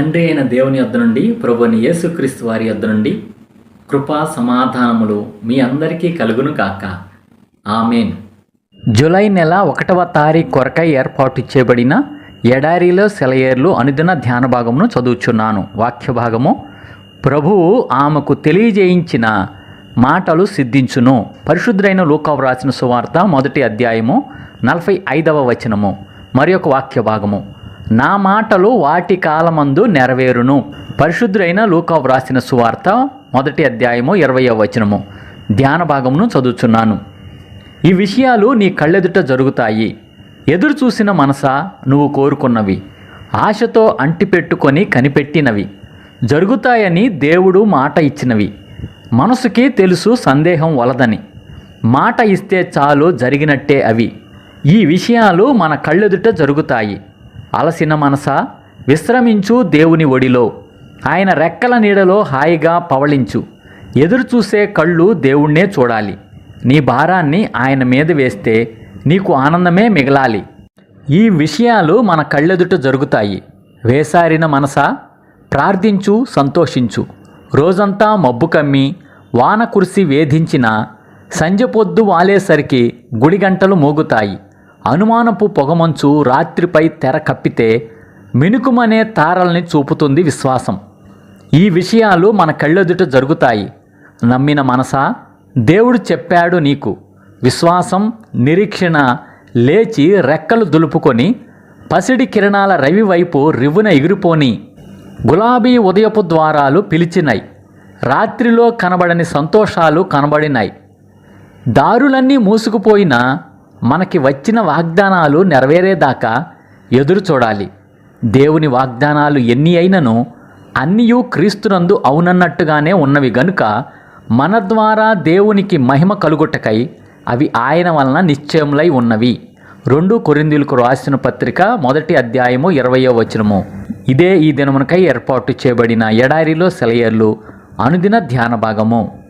తండ్రి అయిన దేవుని యొద్ద నుండి ప్రభుని యేసుక్రీస్తు వారి యొద్ద నుండి కృపా సమాధానములు మీ అందరికీ కలుగును కాక ఆమెన్. జూలై నెల ఒకటవ తారీఖు కొరకై ఏర్పాటు చేయబడిన ఎడారిలో సెలయేర్లు అనుదిన ధ్యాన భాగమును చదువుచున్నాను. వాక్య భాగము ప్రభువు ఆమెకు తెలియజేయించిన మాటలు సిద్ధించును. పరిశుద్ధుడైన లూకావు రాసిన సువార్త మొదటి అధ్యాయము నలభై ఐదవ వచనము. మరి ఒక వాక్య భాగము నా మాటలు వాటి కాలమందు నెరవేరును. పరిశుద్ధుడైన లూకా వ్రాసిన సువార్త మొదటి అధ్యాయము ఇరవయో వచనము. ధ్యాన భాగమును చదువుచున్నాను. ఈ విషయాలు నీ కళ్ళెదుట జరుగుతాయి. ఎదురు చూసిన మనసా నువ్వు కోరుకున్నవి. ఆశతో అంటిపెట్టుకొని కనిపెట్టినవి. జరుగుతాయని దేవుడు మాట ఇచ్చినవి. మనసుకి తెలుసు సందేహం వలదని. మాట ఇస్తే చాలు జరిగినట్టే అవి. ఈ విషయాలు మన కళ్ళెదుట జరుగుతాయి. అలసిన మనసా విశ్రమించు దేవుని ఒడిలో. ఆయన రెక్కల నీడలో హాయిగా పవళించు. ఎదురు చూసే కళ్ళు దేవుణ్ణే చూడాలి. నీ భారాన్ని ఆయన మీద వేస్తే నీకు ఆనందమే మిగలాలి. ఈ విషయాలు మన కళ్ళెదుట జరుగుతాయి. వేసారిన మనస ప్రార్థించు సంతోషించు. రోజంతా మబ్బు కమ్మి వాన కురిసి వేధించిన సంజ పొద్దు వాలేసరికి గుడి గంటలు మోగుతాయి. అనుమానపు పొగమంచు రాత్రిపై తెర కప్పితే మినుకుమనే తారల్ని చూపుతుంది విశ్వాసం. ఈ విషయాలు మన కళ్ళెదుట జరుగుతాయి. నమ్మిన మనసా? దేవుడు చెప్పాడు నీకు. విశ్వాసం నిరీక్షణ లేచి రెక్కలు దులుపుకొని పసిడి కిరణాల రవి వైపు రివ్వున ఎగిరిపోని. గులాబీ ఉదయపు ద్వారాలు పిలిచినాయి రాత్రిలో కనబడని సంతోషాలు కనబడినాయి దారులన్నీ మూసుకుపోయినా మనకి వచ్చిన వాగ్దానాలు నెరవేరేదాకా ఎదురు చూడాలి. దేవుని వాగ్దానాలు ఎన్ని అయినను అన్నియు క్రీస్తునందు అవునన్నట్టుగానే ఉన్నవి గనుక మన ద్వారా దేవునికి మహిమ కలుగుటకై అవి ఆయన వలన నిశ్చయములై ఉన్నవి. రెండు కొరిందులకు రాసిన పత్రిక మొదటి అధ్యాయము ఇరవయో వచనము. ఇదే ఈ దినమునకై ఏర్పాటు చేయబడిన ఎడారిలో సెలయర్లు అనుదిన ధ్యాన భాగము.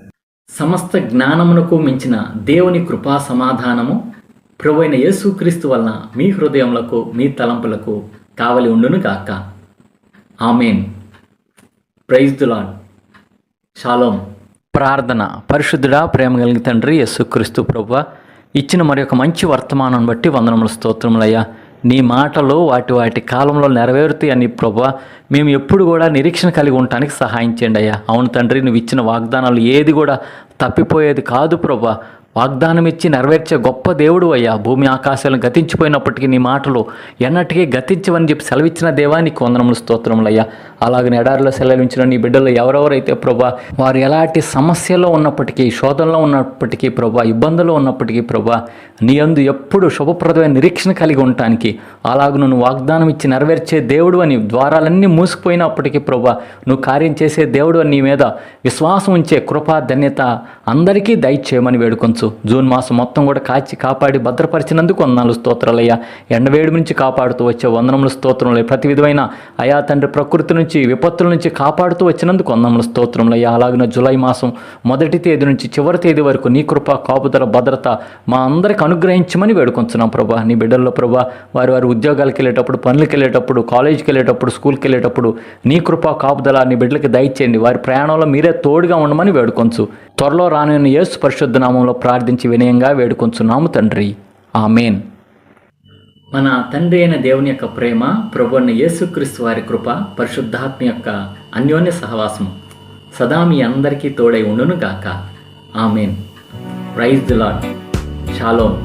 సమస్త జ్ఞానమునకు మించిన దేవుని కృపా సమాధానము ప్రభు అయిన యేసుక్రీస్తు వలన మీ హృదయములకు మీ తలంపులకు కావలి ఉండును కాక ఆమెన్. Praise దులాడ్ shalom. ప్రార్థన. పరిశుద్ధుడా ప్రేమ కలిగిన తండ్రి యేసుక్రీస్తు ప్రభు ఇచ్చిన మరి ఒక మంచి వర్తమానం బట్టి వందనముల స్తోత్రములయ్యా నీ మాటలు వాటి వాటి కాలంలో నెరవేరుతాయి అని ప్రభు మేము ఎప్పుడు కూడా నిరీక్షణ కలిగి ఉండటానికి సహాయం చేయండి అయ్యా. అవును తండ్రి నువ్వు ఇచ్చిన వాగ్దానాలు ఏది కూడా తప్పిపోయేది కాదు ప్రభు వాగ్దానం ఇచ్చి నెరవేర్చే గొప్ప దేవుడు అయ్యా. భూమి ఆకాశాలను గతించిపోయినప్పటికీ నీ మాటలు ఎన్నటికీ గతించవని చెప్పి సెలవిచ్చిన దేవానికి వందనములు స్తోత్రములయ్యా అలాగే ఎడారిలో సెలవించిన నీ బిడ్డలు ఎవరెవరైతే ప్రభా వారు ఎలాంటి సమస్యలో ఉన్నప్పటికీ శోధనలో ఉన్నప్పటికీ ప్రభా ఇబ్బందులు ఉన్నప్పటికీ ప్రభా నీ అందు ఎప్పుడు శుభప్రదమైన నిరీక్షణ కలిగి ఉండటానికి అలాగ నువ్వు వాగ్దానం ఇచ్చి నెరవేర్చే దేవుడు అని ద్వారాలన్నీ మూసిపోయినప్పటికీ ప్రభా నువ్వు కార్యం చేసే దేవుడు అని నీ మీద విశ్వాసం ఉంచే కృపా ధన్యత అందరికీ దయచేయమని వేడుకొంచు. జూన్ మాసం మొత్తం కూడా కాచి కాపాడి భద్రపరిచినందుకు వందనాలు స్తోత్రాలయ్యా. ఎండవేడి నుంచి కాపాడుతూ వచ్చే వందనములు స్తోత్రములయ్య. ప్రతి విధమైన అయా తండ్రి ప్రకృతి నుంచి విపత్తుల నుంచి కాపాడుతూ వచ్చినందుకు వందనములు స్తోత్రములయ్యా. అలాగిన జూలై మాసం మొదటి తేదీ నుంచి చివరి తేదీ వరకు నీ కృప కాపుదల భద్రత మా అందరికి అనుగ్రహించమని వేడుకొంచున్నాం ప్రభా. నీ బిడ్డల్లో ప్రభా వారి వారి ఉద్యోగాలకు వెళ్ళేటప్పుడు పనులకు వెళ్ళేటప్పుడు కాలేజీకి వెళ్ళేటప్పుడు స్కూల్కి వెళ్ళేటప్పుడు నీ కృప కాపుదల నీ బిడ్డలకి దయచేయండి. వారి ప్రయాణంలో మీరే తోడుగా ఉండమని వేడుకొంచు. త్వరలో రానున్న యేసు పరిశుద్ధ నామంలో ప్రార్థించి వినయంగా వేడుకొంచున్నాము తండ్రి. ఆమెన్. మన తండ్రి అయిన దేవుని యొక్క ప్రేమ ప్రభు అయిన యేసుక్రీస్తు వారి కృప పరిశుద్ధాత్మ యొక్క అన్యోన్య సహవాసం సదా మీ అందరికీ తోడై ఉండును గాక amen. Praise the lord shalom